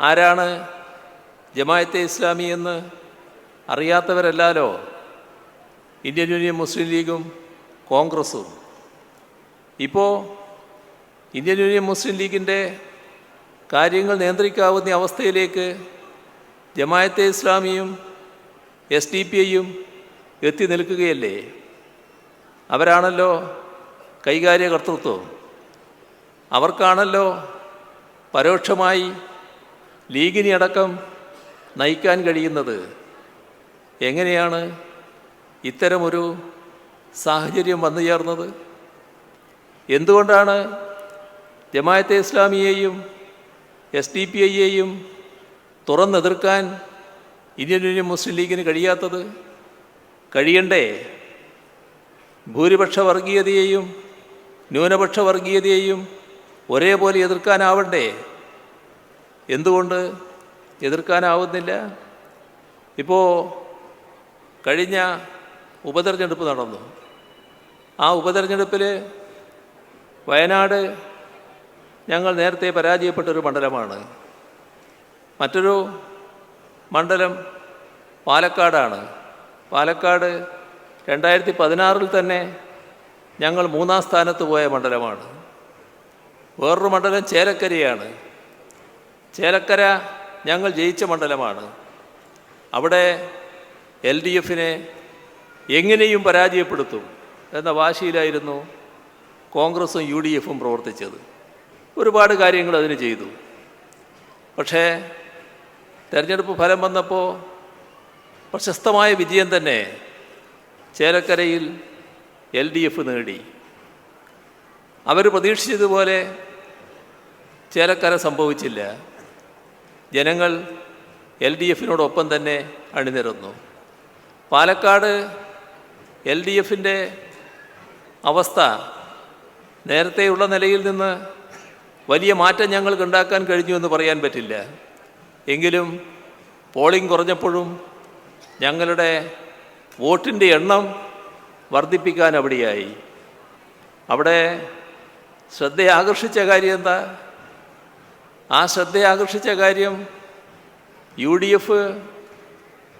ആരാണ് ജമായത്തെ ഇസ്ലാമി എന്ന് അറിയാത്തവരല്ലാലോ? Indian union മുസ്ലിം ലീഗും കോൺഗ്രസും. ഇപ്പോൾ ഇന്ത്യൻ യൂണിയൻ മുസ്ലിം ലീഗിന്റെ കാര്യങ്ങൾ നിയന്ത്രിക്കാവുന്ന അവസ്ഥയിലേക്ക് ജമായത്തെ ഇസ്ലാമിയും എസ് ഡി പി ഐയും എത്തി നിൽക്കുകയല്ലേ? അവരാണല്ലോ കൈകാര്യ കർത്തൃത്വം അവർക്കാണല്ലോ പരോക്ഷമായി ലീഗിനെ അടക്കം നയിക്കാൻ കഴിയുന്നത് എങ്ങനെയാണ്? ഇത്തരമൊരു സാഹചര്യം വന്നു ചേർന്നത്? എന്തുകൊണ്ടാണ് ജമായത്തെ ഇസ്ലാമിയെയും എസ് ഡി പി ഐയെയും തുറന്നെതിർക്കാൻ ഇന്ത്യൻ യൂണിയൻ മുസ്ലിം ലീഗിന് കഴിയാത്തത്? കഴിയണ്ടേ? ഭൂരിപക്ഷ വർഗീയതയെയും ന്യൂനപക്ഷ വർഗീയതയെയും ഒരേപോലെ എതിർക്കാനാവണ്ടേ? എന്തുകൊണ്ട് എതിർക്കാനാവുന്നില്ല? ഇപ്പോൾ കഴിഞ്ഞ ഉപതെരഞ്ഞെടുപ്പ് നടന്നു. ആ ഉപതെരഞ്ഞെടുപ്പിൽ വയനാട് ഞങ്ങൾ നേരത്തെ പരാജയപ്പെട്ടൊരു മണ്ഡലമാണ്. മറ്റൊരു മണ്ഡലം പാലക്കാടാണ്. പാലക്കാട് രണ്ടായിരത്തി പതിനാറിൽ തന്നെ ഞങ്ങൾ മൂന്നാം സ്ഥാനത്ത് പോയ മണ്ഡലമാണ്. വേറൊരു മണ്ഡലം ചേലക്കരയാണ്. ചേലക്കര ഞങ്ങൾ ജയിച്ച മണ്ഡലമാണ്. അവിടെ എൽ ഡി എഫിനെ എങ്ങനെയും പരാജയപ്പെടുത്തും എന്ന വാശിയിലായിരുന്നു കോൺഗ്രസും യു ഡി എഫും പ്രവർത്തിച്ചത്. ഒരുപാട് കാര്യങ്ങൾ അതിന് ചെയ്തു. പക്ഷേ തെരഞ്ഞെടുപ്പ് ഫലം വന്നപ്പോൾ പ്രശസ്തമായ വിജയം തന്നെ ചേലക്കരയിൽ എൽ ഡി എഫ് നേടി. അവർ പ്രതീക്ഷിച്ചതുപോലെ ചേലക്കര സംഭവിച്ചില്ല. ജനങ്ങൾ എൽ ഡി എഫിനോടൊപ്പം തന്നെ അണിനിരന്നു. പാലക്കാട് എൽ ഡി എഫിന്റെ അവസ്ഥ നേരത്തെയുള്ള നിലയിൽ നിന്ന് വലിയ മാറ്റം ഞങ്ങൾക്ക് ഉണ്ടാക്കാൻ കഴിഞ്ഞു എന്ന് പറയാൻ പറ്റില്ല. എങ്കിലും പോളിംഗ് കുറഞ്ഞപ്പോഴും ഞങ്ങളുടെ വോട്ടിന്റെ എണ്ണം വർദ്ധിപ്പിക്കാൻ അവിടെയായി. അവിടെ ശ്രദ്ധയാകർഷിച്ച കാര്യം എന്താ? ആ ശ്രദ്ധയെ ആകർഷിച്ച കാര്യം യു ഡി എഫ്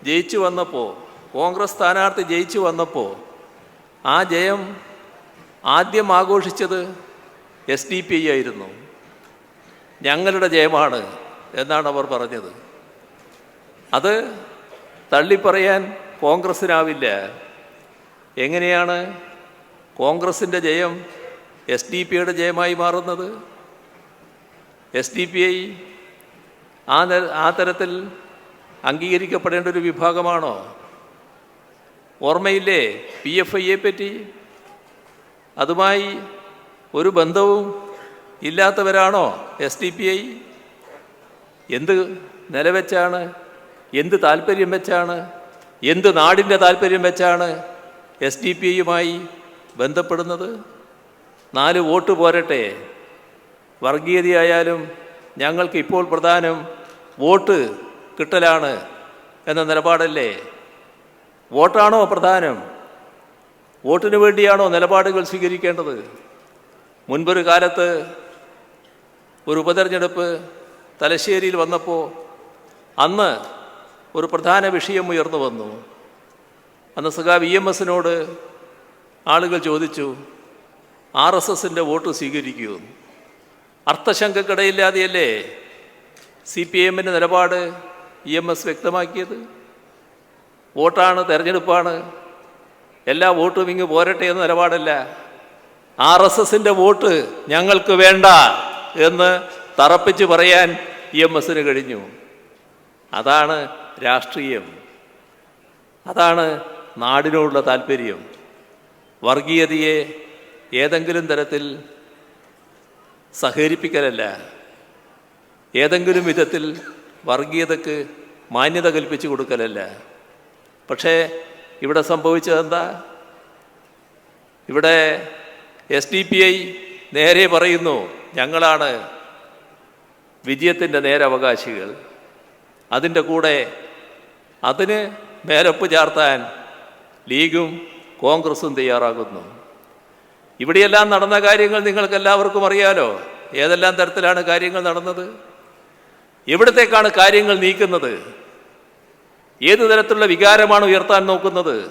ജയിച്ചു വന്നപ്പോൾ കോൺഗ്രസ് സ്ഥാനാർത്ഥി ജയിച്ചു വന്നപ്പോൾ ആ ജയം ആദ്യം ആഘോഷിച്ചത് എസ് ഡി പി ആയിരുന്നു. ഞങ്ങളുടെ ജയമാണ് എന്നാണ് അവർ പറഞ്ഞത്. അത് തള്ളിപ്പറയാൻ കോൺഗ്രസ്സിനാവില്ല എങ്ങനെയാണ് കോൺഗ്രസിന്റെ ജയം എസ് ഡി പിയുടെ ജയമായി മാറുന്നത്? എസ് ഡി പി ഐ ആ ആ തരത്തിൽ അംഗീകരിക്കപ്പെടേണ്ട ഒരു വിഭാഗമാണോ? ഓർമ്മയില്ലേ പി എഫ് ഐയെ പറ്റി? അതുമായി ഒരു ബന്ധവും ഇല്ലാത്തവരാണോ എസ് ഡി പി ഐ എന്ത് നിലവെച്ചാണ്? എന്ത് താല്പര്യം വെച്ചാണ്? എന്ത് നാടിന്റെ താല്പര്യം വെച്ചാണ് എസ് ഡി പി ഐയുമായി ബന്ധപ്പെടുന്നത്? നാല് വോട്ട് പോരട്ടെ. വർഗീയതയായാലും ഞങ്ങൾക്ക് ഇപ്പോൾ പ്രധാനം വോട്ട് കിട്ടലാണ് എന്ന നിലപാടല്ലേ? വോട്ടാണോ പ്രധാനം? വോട്ടിനു വേണ്ടിയാണോ നിലപാടുകൾ സ്വീകരിക്കേണ്ടത്? മുൻപൊരു കാലത്ത് ഒരു ഉപതെരഞ്ഞെടുപ്പ് തലശ്ശേരിയിൽ വന്നപ്പോൾ അന്ന് ഒരു പ്രധാന വിഷയം ഉയർന്നു വന്നു. അന്ന് സഖാ വി എം എസിനോട് ആളുകൾ ചോദിച്ചു ആർ എസ് എസിന്റെ വോട്ട് സ്വീകരിക്കൂ അർത്ഥശങ്കക്കിടയില്ലാതെയല്ലേ സി പി എമ്മിന്റെ നിലപാട് ഇ എം എസ് വ്യക്തമാക്കിയത്? വോട്ടാണ് തെരഞ്ഞെടുപ്പാണ്. എല്ലാ വോട്ടും ഇങ്ങ് പോരട്ടെ എന്ന നിലപാടല്ല. ആർ എസ് എസിന്റെ വോട്ട് ഞങ്ങൾക്ക് വേണ്ട എന്ന് തറപ്പിച്ച് പറയാൻ ഇ എം എസിന് കഴിഞ്ഞു. അതാണ് രാഷ്ട്രീയം. അതാണ് നാടിനോടുള്ള താല്പര്യം. വർഗീയതയെ ഏതെങ്കിലും തരത്തിൽ സഹകരിപ്പിക്കലല്ല. ഏതെങ്കിലും വിധത്തിൽ വർഗീയതക്ക് മാന്യത കൽപ്പിച്ചു കൊടുക്കലല്ല. പക്ഷേ ഇവിടെ സംഭവിച്ചതെന്താ? ഇവിടെ എസ് ഡി പി ഐ നേരെ പറയുന്നു ഞങ്ങളാണ് വിജയത്തിന്റെ നേരവകാശികൾ. അതിന്റെ കൂടെ അതിന് മേലൊപ്പ് ചാർത്താൻ ലീഗും കോൺഗ്രസും തയ്യാറാകുന്നു. ഇവിടെയെല്ലാം നടന്ന കാര്യങ്ങൾ നിങ്ങൾക്ക് എല്ലാവർക്കും അറിയാലോ. ഏതെല്ലാം തരത്തിലാണ് കാര്യങ്ങൾ നടന്നത്? എവിടത്തേക്കാണ് കാര്യങ്ങൾ നീക്കുന്നത്? ഏതു തരത്തിലുള്ള വികാരമാണ് ഉയർത്താൻ നോക്കുന്നത്?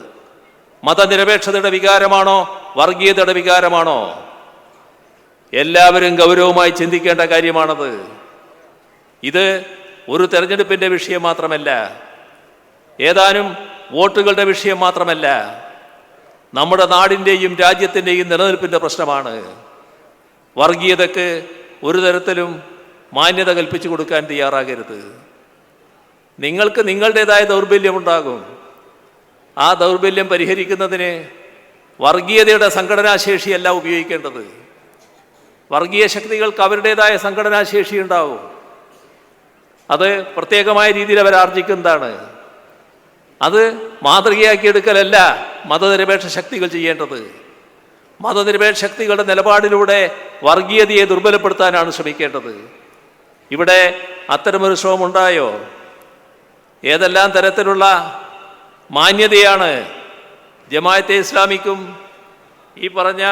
മതനിരപേക്ഷതയുടെ വികാരമാണോ? വർഗീയതയുടെ വികാരമാണോ? എല്ലാവരും ഗൗരവമായി ചിന്തിക്കേണ്ട കാര്യമാണത്. ഇത് ഒരു തെരഞ്ഞെടുപ്പിന്റെ വിഷയം മാത്രമല്ല. ഏതാനും വോട്ടുകളുടെ വിഷയം മാത്രമല്ല. നമ്മുടെ നാടിന്റെയും രാജ്യത്തിന്റെയും നിലനിൽപ്പിന്റെ പ്രശ്നമാണ്. വർഗീയതയ്ക്ക് ഒരു തരത്തിലും മാന്യത കൽപ്പിച്ചു കൊടുക്കാൻ തയ്യാറാകരുത്. നിങ്ങൾക്ക് നിങ്ങളുടേതായ ദൗർബല്യമുണ്ടാകും. ആ ദൗർബല്യം പരിഹരിക്കുന്നതിന് വർഗീയതയുടെ സംഘടനാശേഷിയല്ല ഉപയോഗിക്കേണ്ടത്. വർഗീയ ശക്തികൾക്ക് അവരുടേതായ സംഘടനാശേഷി ഉണ്ടാവും. അത് പ്രത്യേകമായ രീതിയിൽ അവർ ആർജിക്കുന്നതാണ്. അത് മാതൃകയാക്കിയെടുക്കലല്ല മതനിരപേക്ഷ ശക്തികൾ ചെയ്യേണ്ടത്. മതനിരപേക്ഷ ശക്തികളുടെ നിലപാടിലൂടെ വർഗീയതയെ ദുർബലപ്പെടുത്താനാണ് ശ്രമിക്കേണ്ടത്. ഇവിടെ അത്തരമൊരു ശ്രമമുണ്ടായോ? ഏതെല്ലാം തരത്തിലുള്ള മാന്യതയാണ് ജമായത്തെ ഇസ്ലാമിക്കും ഈ പറഞ്ഞ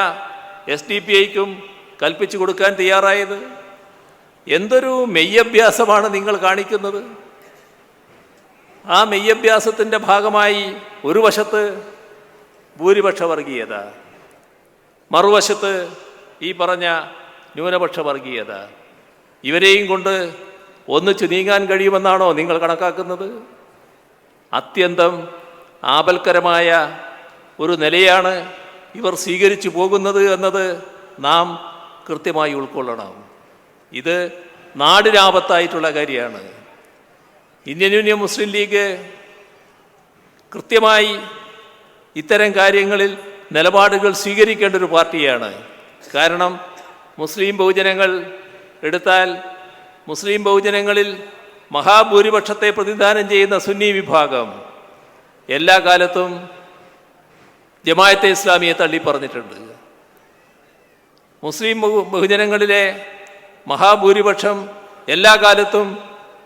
എസ് ഡി പി ഐക്കും കൽപ്പിച്ചു കൊടുക്കാൻ തയ്യാറായത്? എന്തൊരു മെയ്യഭ്യാസമാണ് നിങ്ങൾ കാണിക്കുന്നത്? ആ മെയ്യഭ്യാസത്തിന്റെ ഭാഗമായി ഒരു വശത്ത് ഭൂരിപക്ഷ വർഗീയത മറുവശത്ത് ഈ പറഞ്ഞ ന്യൂനപക്ഷ വർഗീയത ഇവരെയും കൊണ്ട് ഒന്നിച്ചു നീങ്ങാൻ കഴിയുമെന്നാണോ നിങ്ങൾ കണക്കാക്കുന്നത്? അത്യന്തം ആപൽക്കരമായ ഒരു നിലയാണ് ഇവർ സ്വീകരിച്ചു പോകുന്നത് എന്നത് നാം കൃത്യമായി ഉൾക്കൊള്ളണം. ഇത് നാടിനാപത്തായിട്ടുള്ള കാര്യമാണ്. ഇന്ത്യൻ യൂണിയൻ മുസ്ലിം ലീഗ് കൃത്യമായി ഇത്തരം കാര്യങ്ങളിൽ നിലപാടുകൾ സ്വീകരിക്കേണ്ട ഒരു പാർട്ടിയാണ്. കാരണം മുസ്ലിം ബഹുജനങ്ങൾ എടുത്താൽ മുസ്ലിം ബഹുജനങ്ങളിൽ മഹാഭൂരിപക്ഷത്തെ പ്രതിദാനം ചെയ്യുന്ന സുന്നി വിഭാഗം എല്ലാ കാലത്തും ജമായത്തെ ഇസ്ലാമിയെ തള്ളി പറഞ്ഞിട്ടുണ്ട് മുസ്ലിം ബഹു- ബഹുജനങ്ങളിലെ മഹാഭൂരിപക്ഷം എല്ലാ കാലത്തും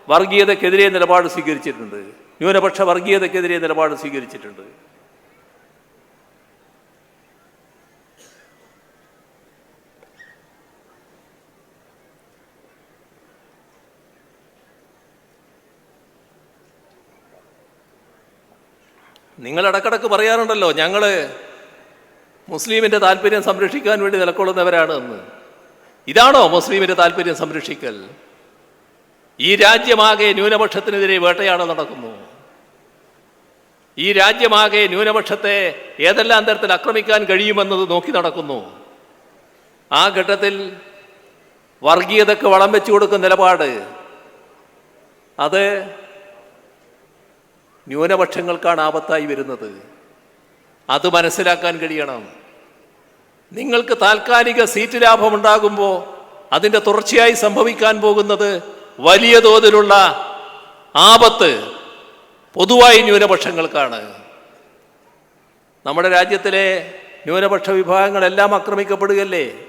വർഗീയതക്കെതിരെ നിലപാട് സ്വീകരിച്ചിട്ടുണ്ട്. ന്യൂനപക്ഷ വർഗീയതക്കെതിരെ നിലപാട് സ്വീകരിച്ചിട്ടുണ്ട്. നിങ്ങൾ ഇടക്കിടക്ക് പറയാറുണ്ടല്ലോ ഞങ്ങൾ മുസ്ലിമിന്റെ താല്പര്യം സംരക്ഷിക്കാൻ വേണ്ടി നിലക്കൊള്ളുന്നവരാണ് എന്ന്. ഇതാണോ മുസ്ലിമിന്റെ താല്പര്യം സംരക്ഷിക്കൽ? ഈ രാജ്യമാകെ ന്യൂനപക്ഷത്തിനെതിരെ വേട്ടയാടൽ നടക്കുന്നു. ഈ രാജ്യമാകെ ന്യൂനപക്ഷത്തെ ഏതെല്ലാം തരത്തിൽ ആക്രമിക്കാൻ കഴിയുമെന്നത് നോക്കി നടക്കുന്നു. ആ ഘട്ടത്തിൽ വർഗീയതക്ക് വളം വെച്ചു കൊടുക്കുന്ന നിലപാട് അത് ന്യൂനപക്ഷങ്ങൾക്കാണ് ആപത്തായി വരുന്നത്. അത് മനസ്സിലാക്കാൻ കഴിയണം. നിങ്ങൾക്ക് താൽക്കാലിക സീറ്റ് ലാഭമുണ്ടാകുമ്പോൾ അതിന്റെ തുടർച്ചയായി സംഭവിക്കാൻ പോകുന്നത് വലിയ തോതിലുള്ള ആപത്ത് പൊതുവായി ന്യൂനപക്ഷങ്ങൾക്കാണ്. നമ്മുടെ രാജ്യത്തിലെ ന്യൂനപക്ഷ വിഭാഗങ്ങളെല്ലാം ആക്രമിക്കപ്പെടുകയല്ലേ?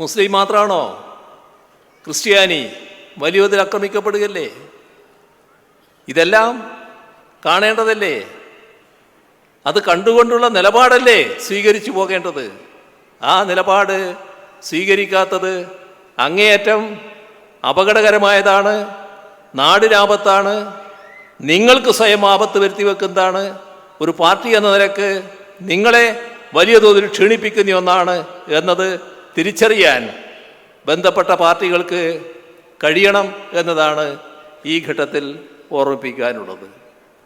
മുസ്ലിം മാത്രമാണോ ക്രിസ്ത്യാനി വലിയ തോതിൽ ആക്രമിക്കപ്പെടുകയല്ലേ? ഇതെല്ലാം കാണേണ്ടതല്ലേ? അത് കണ്ടുകൊണ്ടുള്ള നിലപാടല്ലേ സ്വീകരിച്ചു പോകേണ്ടത്? ആ നിലപാട് സ്വീകരിക്കാത്തത് അങ്ങേയറ്റം അപകടകരമായതാണ് നാടിനാപത്താണ് നിങ്ങൾക്ക് സ്വയം ആപത്ത് വരുത്തി വെക്കുന്നതാണ് ഒരു പാർട്ടി എന്ന നിലയ്ക്ക് നിങ്ങളെ വലിയ തോതിൽ ക്ഷീണിപ്പിക്കുന്ന ഒന്നാണ് എന്നത് തിരിച്ചറിയാൻ ബന്ധപ്പെട്ട പാർട്ടികൾക്ക് കഴിയണം എന്നതാണ് ഈ ഘട്ടത്തിൽ ഓർമ്മിപ്പിക്കാനുള്ളത്